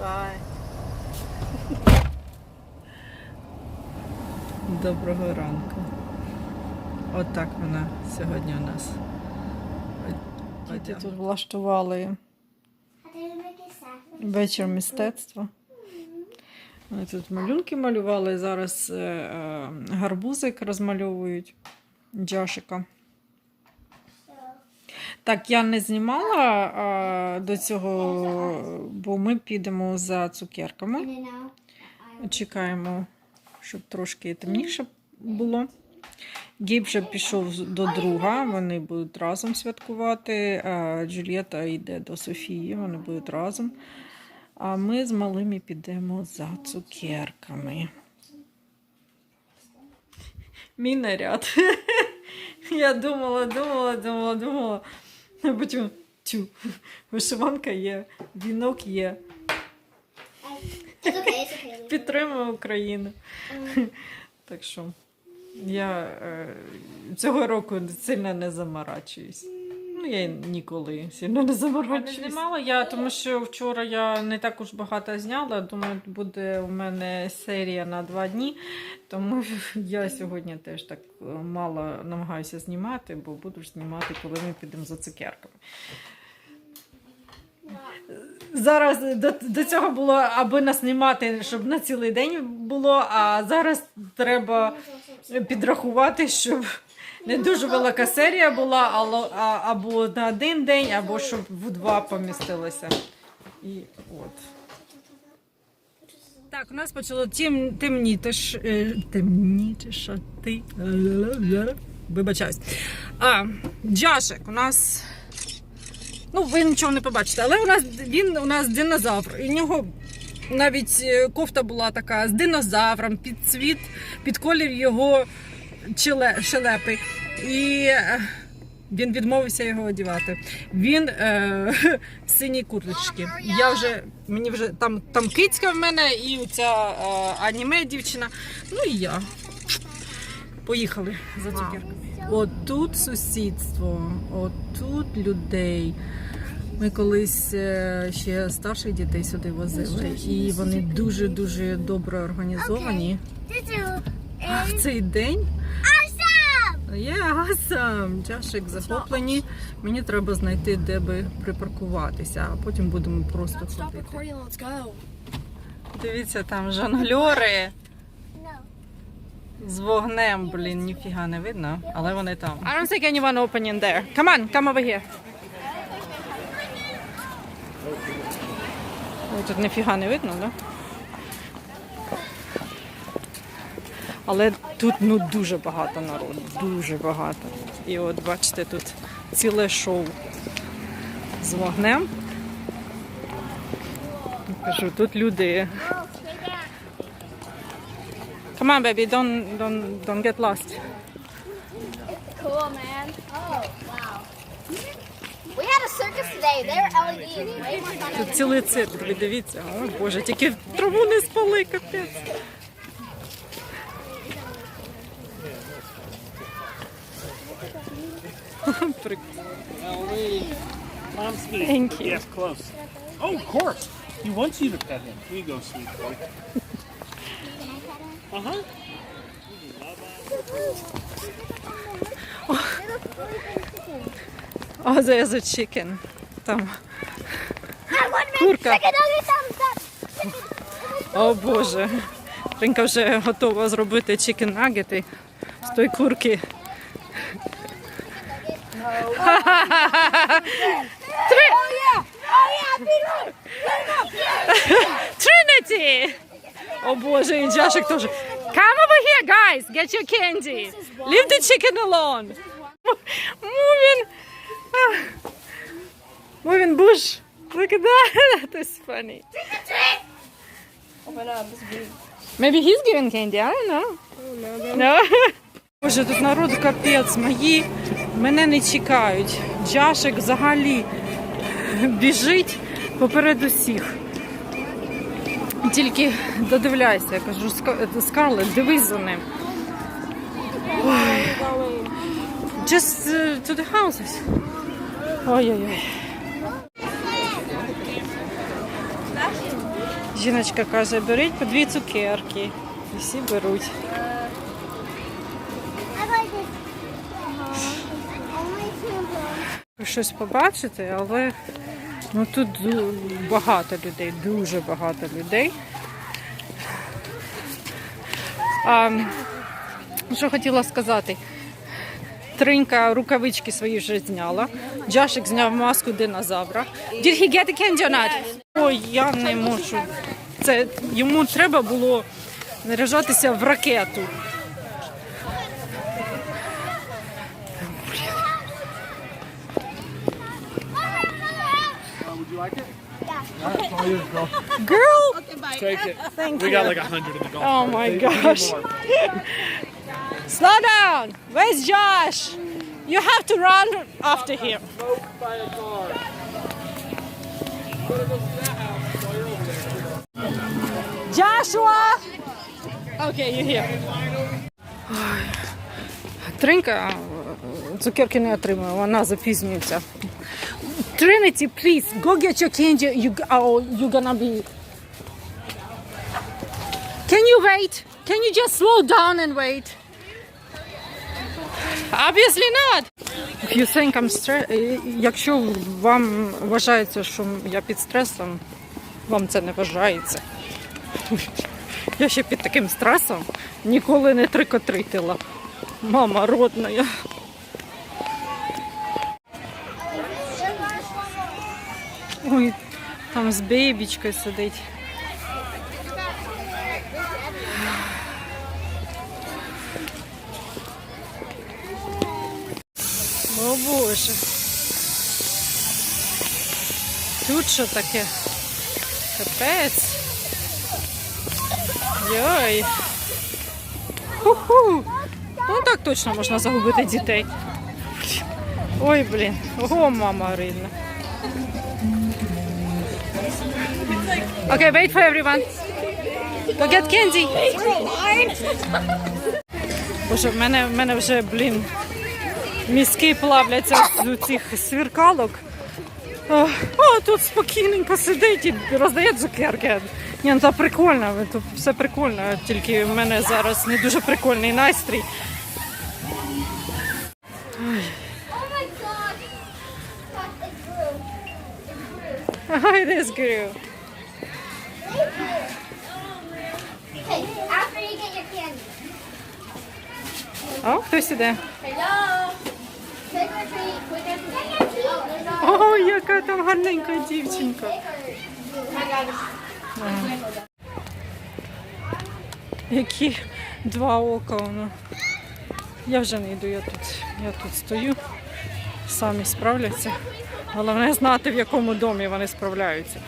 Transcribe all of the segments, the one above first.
Bye. Доброго ранку. Отак вона сьогодні у нас. Діти тут влаштували вечір мистецтва. Вони тут малюнки малювали, зараз е, е, гарбузик розмальовують Джашика. Так, я не знімала а, до цього, бо ми підемо за цукерками. Чекаємо, щоб трошки темніше було. Гейб вже пішов до друга, вони будуть разом святкувати. А Джульєта йде до Софії, вони будуть разом. А ми з малими підемо за цукерками. Мій наряд. Я думала, думала, думала, думала. Потім тю, вишиванка є, вінок є. Підтримую Україну. Так що я е, цього року сильно не заморачуюсь. Ну, я ніколи сильно не заморачуюсь. Не знімала я, тому що вчора я не так уж багато зняла. Думаю, буде у мене серія на два дні. Тому я сьогодні теж так е, мало намагаюся знімати, бо буду ж знімати, коли ми підемо за цукерками. Зараз до, до цього було аби нас знімати, щоб на цілий день було, а зараз треба підрахувати, щоб не дуже велика серія була, а, або на один день, або щоб в два помістилося. І от. Так, у нас почало тем, темніти, ш- е, темніти, що ти. Вибачаюсь. А, Джашик у нас. Ну, ви нічого не побачите, але у нас він у нас динозавр. І в нього навіть е, кофта була така з динозавром, під цвіт, під колір його шелепи. І е, він відмовився його одягати. Він е, в синій курточці. Я вже мені вже там, там кицька в мене і ця е, аніме дівчина. Ну і я. Поїхали за цукерками. Отут сусідство, отут людей. Ми колись е, ще старших дітей сюди возили, і вони дуже дуже добре організовані. В цей день Є awesome! Чашик захоплені. Мені треба знайти, де би припаркуватися, а потім будемо просто ходити. Дивіться, там жонгльори з вогнем. Блін, ніфіга не видно, але вони там. I don't think anyone open in there. Come on, come over here. Ой, тут ніфіга не видно, да? Але тут ну дуже багато народу, дуже багато. І от бачите, тут ціле шоу з вогнем. Кажу, тут люди. Come on, baby, don't, don't, don't get lost. Cool, man. Oh, wow. We had a circus today. They were fun. Тут цілий цирк, ви дивіться. О, Боже, тільки траву не спали, капець. Thank you. Yes, close. Oh, of course. He wants you to pet him. Here you go, sweet boy. Uh huh. Oh, there's a chicken. Там. Курка. О Боже. Ринка вже готова зробити чикен нагети з тої курки. Три... Oh, yeah. Oh, yeah. Beat him. Trinity! О Боже, і Джашик теж. Come over here, guys, get your candy. Leave the chicken alone. Moving. ah, Moving bush. Look at that. That's funny. Maybe he's giving candy, I don't know. No? Боже, тут народу капець, мої мене не чекають. Джашик взагалі біжить поперед усіх. Тільки додивляйся, я кажу, «Ска- Скарлет, дивись за ним. Ой. Just uh, to the houses. Ой-ой-ой. Жіночка каже, беріть по дві цукерки. І всі беруть. Щось побачити, але ну, тут багато людей, дуже багато людей. А, що хотіла сказати? Тринька рукавички свої вже зняла. Джашик зняв маску динозавра. Did he get a candy or not? Ой, я не можу. Це йому треба було наряжатися в ракету. you like it? Girl! Take it. Thank We you. got like a hundred in the golf. Oh cart. my They- we need gosh. more. Slow down! Where's Josh? You have to run after him. Smoked by a car. Joshua! Okay, you're here. Ой. Тринка е, цукерки не отримує, вона запізнюється. Trinity, please, go get your candy. You, oh, you're gonna be... Can you wait? Can you just slow down and wait? Obviously not. If you think I'm stre... е, Якщо вам вважається, що я під стресом, вам це не вважається. Я ще під таким стресом ніколи не трикотритила. Мама родна. Ой, там з бейбічкою сидить. О Боже. Тут що таке? Капець. Йой. Ху-ху. Ну так точно можна загубити дітей. Ой, блін. Ого, мама рідна. Okay, wait for everyone. Go get candy. Боже, в мене, в мене вже, блін, мізки плавляться з цих свіркалок. О, тут спокійненько сидить і роздає цукерки. Ні, ну це прикольно, тут все прикольно, тільки в мене зараз не дуже прикольний настрій. Ай, this grew. О, хтось іде. Oh. О, яка там гарненька дівчинка. Які два ока воно. Я вже не йду, я тут, я тут стою. Самі справляться. Головне знати, в якому домі вони справляються.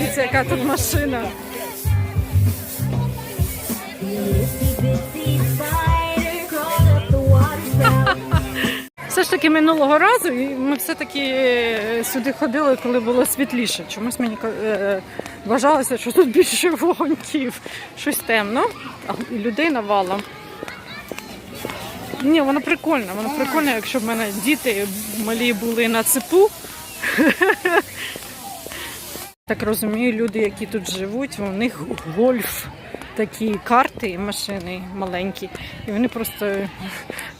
Дивіться, яка тут машина. Все ж таки минулого разу ми все-таки е, сюди ходили, коли було світліше. Чомусь мені е, вважалося, що тут більше вогоньків, щось темно, і людей навалом. Ні, воно прикольно, воно прикольно, якщо б мене діти малі були на цепу. Так розумію, люди, які тут живуть, у них гольф, такі карти, машини маленькі, і вони просто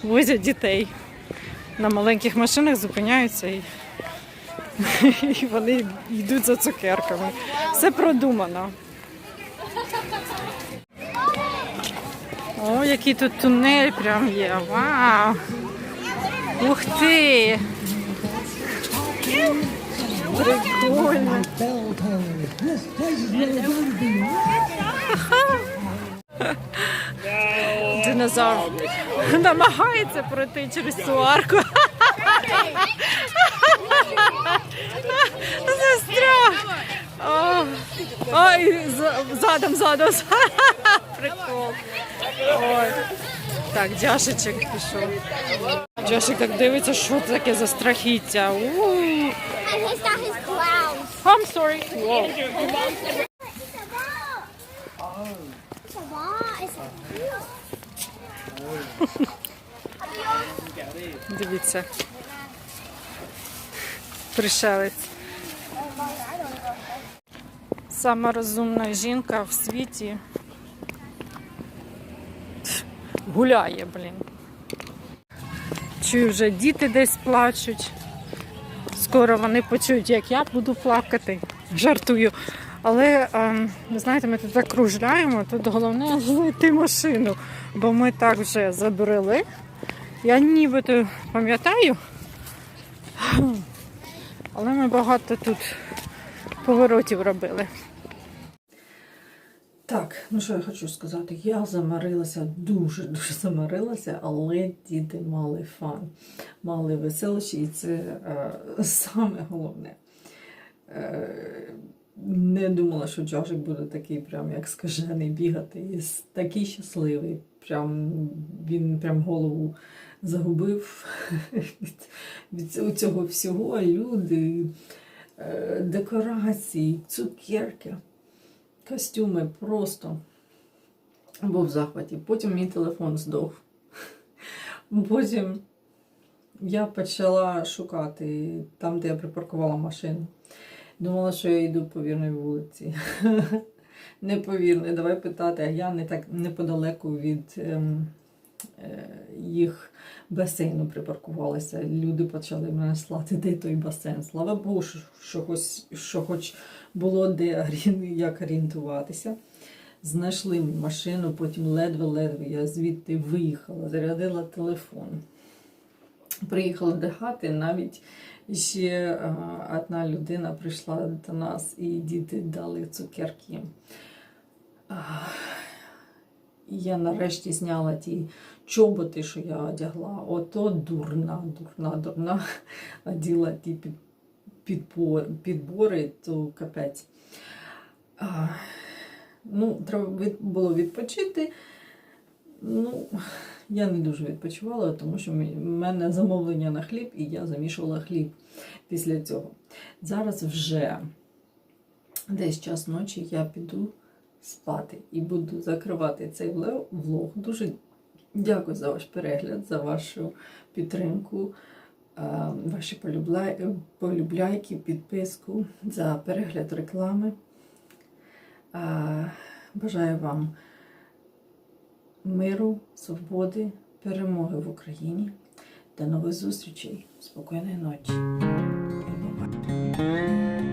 возять дітей на маленьких машинах, зупиняються і, і вони йдуть за цукерками. Все продумано. О, який тут тунель прям є. Вау! Ух ти! Прикольно. Динозавр намагається пройти через цю арку. Застряг. Ой, задом, задом. Прикол. Ой. Так, Джашечек пішов. Джашик так дивиться, що це таке за страхіття. У. His clowns. I'm sorry. Wow. It's a ball. It's a ball. It's a Дивіться. Пришелець. Сама розумна жінка в світі гуляє, блін. Чую, вже діти десь плачуть. Скоро вони почують, як я буду плакати. Жартую. Але ем, ви знаєте, ми тут закружляємо, тут головне знайти машину, бо ми так вже забрели. Я нібито пам'ятаю, але ми багато тут поворотів робили. Так, ну що я хочу сказати, я замарилася, дуже-дуже замарилася, але діти мали фан, мали веселощі, і це е, саме головне. Е, не думала, що Джошик буде такий, прям як скажений, бігати. І такий щасливий. Прям, він прям голову загубив від, від цього всього. Люди, е, декорації, цукерки костюми просто був в захваті. Потім мій телефон здох. Потім я почала шукати там, де я припаркувала машину. Думала, що я йду по вірної вулиці. Неповірно, давай питати, а я не так неподалеку від ем, їх басейну припаркувалася. Люди почали мене слати, де той басейн. Слава Богу, що, хоч, що хоч було де як орієнтуватися. Знайшли машину, потім ледве-ледве я звідти виїхала, зарядила телефон. Приїхала до хати, навіть ще а, одна людина прийшла до нас, і діти дали цукерки. Я нарешті зняла ті чоботи, що я одягла. Ото дурна, дурна, дурна. Оділа ті під, підпор, підбори, то капець. Ну, треба було відпочити. Ну, я не дуже відпочивала, тому що в мене замовлення на хліб, і я замішувала хліб після цього. Зараз вже десь час ночі я піду спати і буду закривати цей влог. Дуже дякую за ваш перегляд, за вашу підтримку, е, ваші полюбляйки, підписку, за перегляд реклами. Е, Бажаю вам миру, свободи, перемоги в Україні. До нових зустрічей. Спокійної ночі. Бувайте.